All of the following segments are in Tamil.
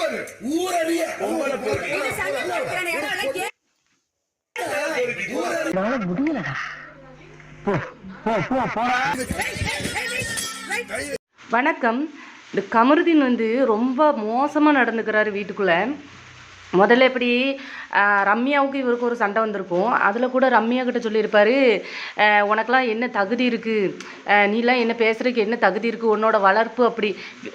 ஊரடிய. முடியலடா. வணக்கம். இந்த கமருதீன் வந்து ரொம்ப மோசமாக நடந்துக்கிறாரு வீட்டுக்குள்ளே. முதல்ல எப்படி ரம்யாவுக்கு இவருக்கு ஒரு சண்டை வந்திருக்கும். அதில் கூட ரம்யா கிட்ட சொல்லியிருப்பாரு உனக்கெலாம் என்ன தகுதி இருக்குது நீலாம் என்ன பேசுகிறதுக்கு என்ன தகுதி இருக்குது உன்னோட வளர்ப்பு அப்படி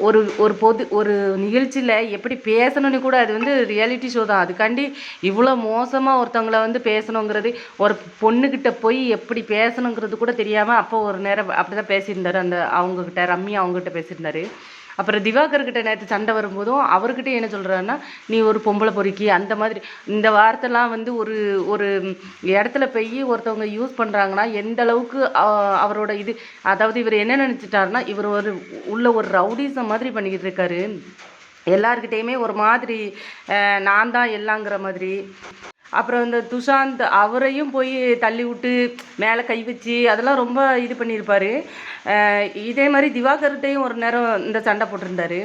ஒரு ஒரு பொது ஒரு நிகழ்ச்சியில் எப்படி பேசணும்னு கூட அது வந்து ரியாலிட்டி ஷோ தான். அதுக்காண்டி இவ்வளோ மோசமாக ஒருத்தவங்கள வந்து பேசணுங்கிறது ஒரு பொண்ணுக்கிட்ட போய் எப்படி பேசணுங்கிறது கூட தெரியாமல் அப்போ ஒரு நேரம் அப்படி தான் பேசியிருந்தாரு. அந்த அவங்கக்கிட்ட ரம்யா அவங்ககிட்ட பேசியிருந்தாரு. அப்புறம் திவாகர்கிட்ட நேற்று சண்டை வரும்போதும் அவர்கிட்ட என்ன சொல்கிறாருன்னா நீ ஒரு பொம்பளை பொறுக்கி அந்த மாதிரி. இந்த வார்த்தைலாம் வந்து ஒரு ஒரு இடத்துல போய் ஒருத்தவங்க யூஸ் பண்ணுறாங்கன்னா எந்த அளவுக்கு அவரோட இது அதாவது இவர் என்ன நினச்சிட்டாருன்னா இவர் ஒரு உள்ள ஒரு ரவுடிசம் மாதிரி பண்ணிக்கிட்டு இருக்காரு. எல்லாருக்கிட்டேயுமே ஒரு மாதிரி நான் தான் எல்லாங்கிற மாதிரி. அப்புறம் இந்த துஷாந்த் அவரையும் போய் தள்ளி விட்டு மேலே கை வச்சு அதெல்லாம் ரொம்ப இது பண்ணியிருப்பார். இதே மாதிரி திவாகர்கிட்டையும் ஒரு நேரம் இந்த சண்டை போட்டிருந்தாரு.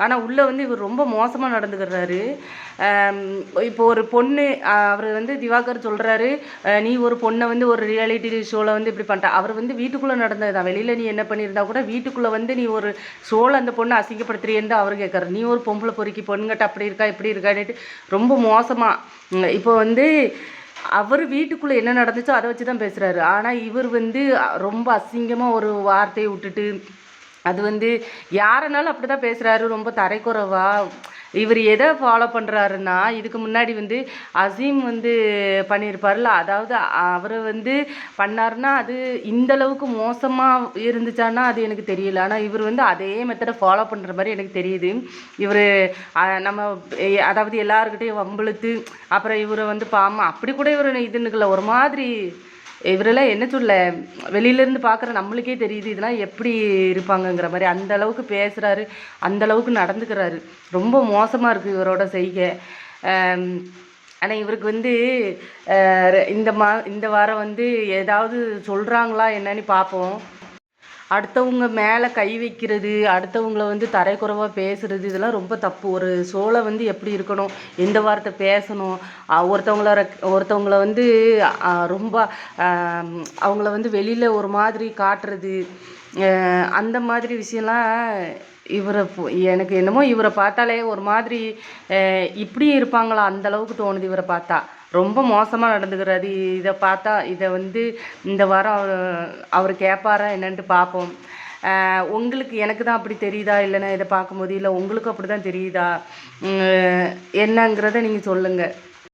ஆனால் உள்ளே வந்து இவர் ரொம்ப மோசமாக நடந்துக்கிறாரு இப்போ ஒரு பொண்ணு அவர் வந்து திவாகர் சொல்கிறாரு நீ ஒரு பொண்ணை வந்து ஒரு ரியாலிட்டி ஷோவில் வந்து இப்படி பண்ணிட்டா அவர் வந்து வீட்டுக்குள்ளே நடந்தது தான். வெளியில் நீ என்ன பண்ணியிருந்தா கூட வீட்டுக்குள்ளே வந்து நீ ஒரு ஷோவில் அந்த பொண்ணை அசிங்கப்படுத்துறியேன்னு தான் அவர் கேட்குறாரு நீ ஒரு பொம்பளை பொறுக்கி பொண்ணுங்கட்ட அப்படி இருக்கா இப்படி இருக்கான்னுட்டு ரொம்ப மோசமாக இப்போ வந்து அவர் வீட்டுக்குள்ளே என்ன நடந்துச்சோ அதை வச்சு தான் பேசுகிறாரு ஆனால் இவர் வந்து ரொம்ப அசிங்கமாக ஒரு வார்த்தையை விட்டுட்டு அது வந்து யாருனாலும் அப்படி தான் பேசுகிறாரு ரொம்ப தரைக்குறவா. இவர் எதை ஃபாலோ பண்ணுறாருன்னா இதுக்கு முன்னாடி வந்து அசீம் வந்து பண்ணியிருப்பார்ல அதாவது அவர் வந்து பண்ணாருன்னா அது இந்தளவுக்கு மோசமாக இருந்துச்சான்னா அது எனக்கு தெரியல. ஆனால் இவர் வந்து அதே மெத்தடை ஃபாலோ பண்ணுற மாதிரி எனக்கு தெரியுது. இவர் நம்ம அதாவது எல்லாருக்கிட்டையும் வம்பிழுத்து அப்புறம் இவரை வந்து பாமா அப்படி கூட இவர் இதுன்னுக்கல ஒரு மாதிரி இவரெல்லாம் என்ன சொல்ல வெளியிலேருந்து பார்க்குற நம்மளுக்கே தெரியுது இதெல்லாம் எப்படி இருப்பாங்கங்கிற மாதிரி அந்த அளவுக்கு பேசுகிறாரு அந்த அளவுக்கு நடந்துக்கிறாரு. ரொம்ப மோசமாக இருக்குது இவரோட செய்கை. ஆனால் இவருக்கு வந்து இந்த மா இந்த வாரம் வந்து ஏதாவது சொல்கிறாங்களா என்னன்னு பார்ப்போம். அடுத்தவங்க மேலே கை வைக்கிறது அடுத்தவங்கள வந்து தரைக்குறைவாக பேசுகிறது இதெல்லாம் ரொம்ப தப்பு. ஒரு சோலை வந்து எப்படி இருக்கணும் எந்த வார்த்தை பேசணும் ஒருத்தவங்கள ஒருத்தவங்கள வந்து ரொம்ப அவங்கள வந்து வெளியில் ஒரு மாதிரி காட்டுறது அந்த மாதிரி விஷயம்லாம் இவரை எனக்கு என்னமோ இவரை பார்த்தாலே ஒரு மாதிரி இப்படி இப்படியும் இருப்பாங்களா? அந்த அளவுக்கு தோணுது இவரை பார்த்தா. ரொம்ப மோசமாக நடந்துக்கிறாரு. இதை பார்த்தா இதை வந்து இந்த வாரம் அவர் அவர் கேட்பாரா என்னன்ட்டு பார்ப்போம். உங்களுக்கு எனக்கு தான் அப்படி தெரியுதா? இல்லைன்னா இதை பார்க்கும்போது இல்லை உங்களுக்கும் அப்படி தான் தெரியுதா என்னங்கிறத நீங்கள் சொல்லுங்கள்